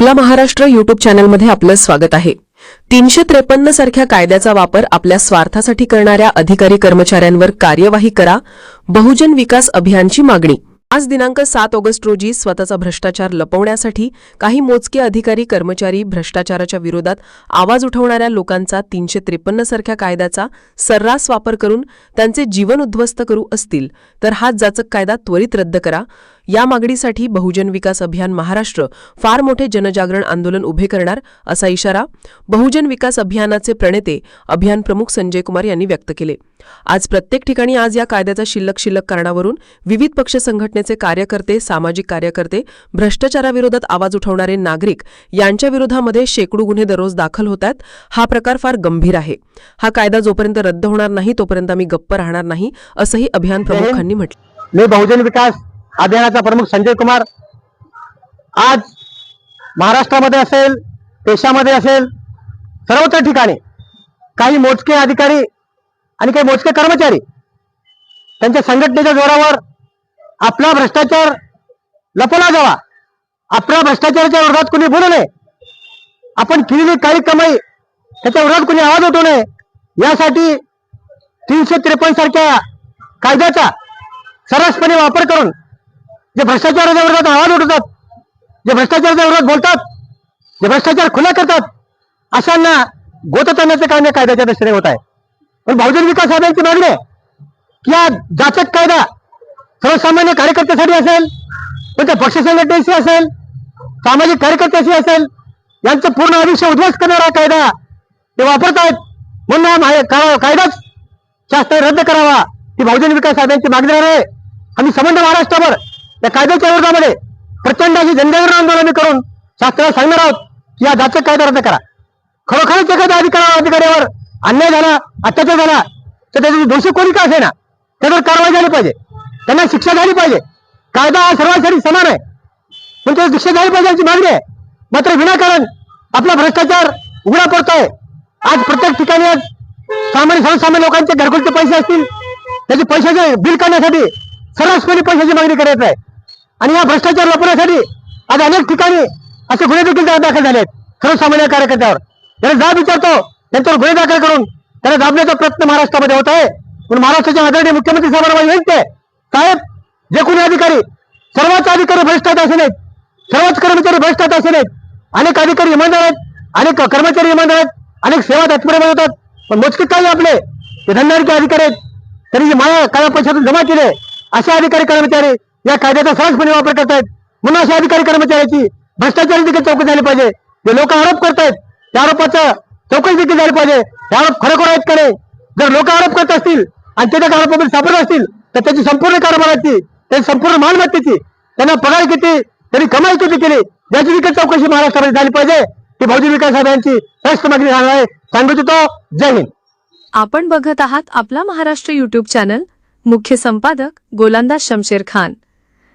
आपला महाराष्ट्र युट्यूब चॅनलमध्ये आपलं स्वागत आहे. तीनशे त्रेपन्न सारख्या कायद्याचा वापर आपल्या स्वार्थासाठी करणाऱ्या अधिकारी कर्मचाऱ्यांवर कार्यवाही करा. बहुजन विकास अभियानची मागणी. आज दिनांक सात ऑगस्ट रोजी स्वतःचा भ्रष्टाचार लपवण्यासाठी काही मोजके अधिकारी कर्मचारी भ्रष्टाचाराच्या विरोधात आवाज उठवणाऱ्या लोकांचा तीनशे त्रेपन्न सारख्या कायद्याचा सर्रास वापर करून त्यांचे जीवन उद्ध्वस्त करू असतील तर हा जाचक कायदा त्वरित रद्द करा. या मागणीसाठी बहुजन विकास अभियान महाराष्ट्र फार मोठे जनजागरण आंदोलन उभे करणार असा इशारा बहुजन विकास अभियानाचे प्रणेते अभियान प्रमुख संजय कुमार यांनी व्यक्त केले. आज प्रत्येक ठिकाणी आज या कायद्याचा शिल्लक शिल्लक कारणावरून विविध पक्ष संघटनेचे कार्यकर्ते सामाजिक कार्यकर्ते भ्रष्टाचाराविरोधात आवाज उठवणारे नागरिक यांच्या विरोधामध्ये शेकडो गुन्हे दररोज दाखल होतात. हा प्रकार फार गंभीर आहे. हा कायदा जोपर्यंत रद्द होणार नाही तोपर्यंत आम्ही गप्प राहणार नाही असंही अभियान प्रमुखांनी म्हटलं. मी बहुजन विकास अभियानाचा प्रमुख संजय कुमार. आज महाराष्ट्रामध्ये असेल देशामध्ये असेल सर्वत्र ठिकाणी काही मोजके अधिकारी आणि काही मोजके कर्मचारी त्यांच्या संघटनेच्या जोरावर आपला भ्रष्टाचार लपवला जावा. आपल्या भ्रष्टाचाराच्या विरोधात कुणी बोलू नये. आपण केलेली काही कमाई त्याच्या विरोधात कुणी आवाज उठवू नये. यासाठी तीनशे त्रेपन्न सारख्या कायद्याचा सरसपणे वापर करून जे भ्रष्टाचाराच्या विरोधात आवाज उठवतात जे भ्रष्टाचाराच्या विरोधात बोलतात जे भ्रष्टाचार खुला करतात अशांना गोतताण्याचं काम या कायद्याच्या दृष्टीने होत आहे पण बहुजन विकास आघाडीची मागणी आहे की हा जाचक कायदा सर्वसामान्य कार्यकर्त्यासाठी असेल पण त्या पक्ष संघटनेशी असेल सामाजिक कार्यकर्त्याशी असेल यांचं पूर्ण आयुष्य उद्ध्वस्त करणारा कायदा ते वापरतायत. म्हणून हा कायदाच शास्त्र रद्द करावा ही बहुजन विकास आघाडीची मागणी आहे. आम्ही संबंध महाराष्ट्रावर या कायद्याच्या विरोधामध्ये प्रचंड अशी जनजागरण आंदोलन करून शास्त्राला सांगणार आहोत की या जाचक कायदा रद्द करा. खरोखरच एखाद्या अधिकारा अधिकाऱ्यावर अन्याय झाला अत्याचार झाला तर त्याचे दोषी कोणी का असेना? त्याच्यावर कारवाई झाली पाहिजे. त्यांना शिक्षा झाली पाहिजे. कायदा हा सर्वांसाठी समान आहे. पण त्याची शिक्षा झाली पाहिजे यांची मागणी आहे. मात्र विनाकारण आपला भ्रष्टाचार उघडा पडतोय. आज प्रत्येक ठिकाणी आज सामान्य सर्वसामान्य लोकांचे घरकुलचे पैसे असतील. त्याचे पैशाचे बिल काढण्यासाठी सर्रासपणे पैशाची मागणी करायचं आहे. आणि या भ्रष्टाचार लपवण्यासाठी आज अनेक ठिकाणी असे गुन्हे देखील दाखल झाले आहेत सर्वसामान्य कार्यकर्त्यावर. त्याला जाब विचारतो त्यांच्यावर गुन्हे दाखल करून त्याला दाबण्याचा प्रयत्न महाराष्ट्रामध्ये होत आहे. पण महाराष्ट्राच्या आदरणीय मुख्यमंत्री साहेबांना विनंती आहे साहेब जे कोणी अधिकारी सर्वच अधिकारी भ्रष्टात असे नाहीत सर्वच कर्मचारी भ्रष्टात असे नाहीत अनेक अधिकारी इमानदार आहेत अनेक कर्मचारी इमानदार आहेत अनेक सेवा तत्परमध्ये होतात पण मोजके काही आपले ते धंदारकी अधिकारी आहेत त्यांनी जे माया काळ्या पैशातून जमा केले असे अधिकारी कर्मचारी या कायद्याचा सहजपणे वापर करतायत. म्हणून अशा अधिकारी कर्मचाऱ्याची भ्रष्टाचारी देखील चौकशी झाली पाहिजे. जे लोक आरोप करतायत त्या आरोपाचं चौकशी देखील झाली पाहिजे. हे आरोप खरोखर आहेत का नाही? जर लोक आरोप करत असतील आणि ते त्या आरोपामध्ये सापडत असतील तर त्याची संपूर्ण कारभाराची त्याची संपूर्ण मालमत्तेची त्यांना पगार किती त्यांनी कमाई किती केली याची देखील चौकशी महाराष्ट्रामध्ये झाली पाहिजे. ती भाऊजी विकास साहेबांची राष्ट्र मागणी राहणार आहे. सांगू इच्छितो जय हिंद. आपण बघत आहात आपला महाराष्ट्र युट्यूब चॅनल मुख्य संपादक गोलंदाज शमशेर खान.